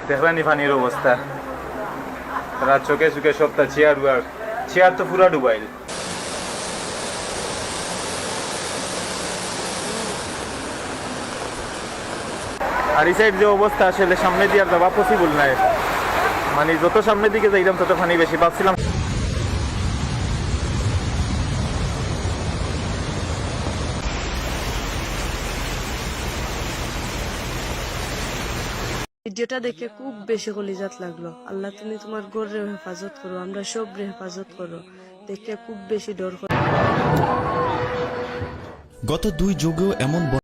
দেখলানি পানির অবস্থা। তারা চোখে চোখে সবটা চেয়ার চেয়ার তো পুরা ডুবাইল। আর এই সাইড যে অবস্থা, আসলে সামনে দিয়ে আর যাওয়া পসিবল নাই। মানে যত সামনের দিকে যাইলাম তত পানি বেশি ভাবছিলাম ভিডিওটা দেখে খুব বেশি কলিজাত লাগল। আল্লাহ তুমি তোমার গরের হেফাজত করো, আমরা সব হেফাজত করো। দেখে খুব বেশি ডর গত দুই যুগেও এমন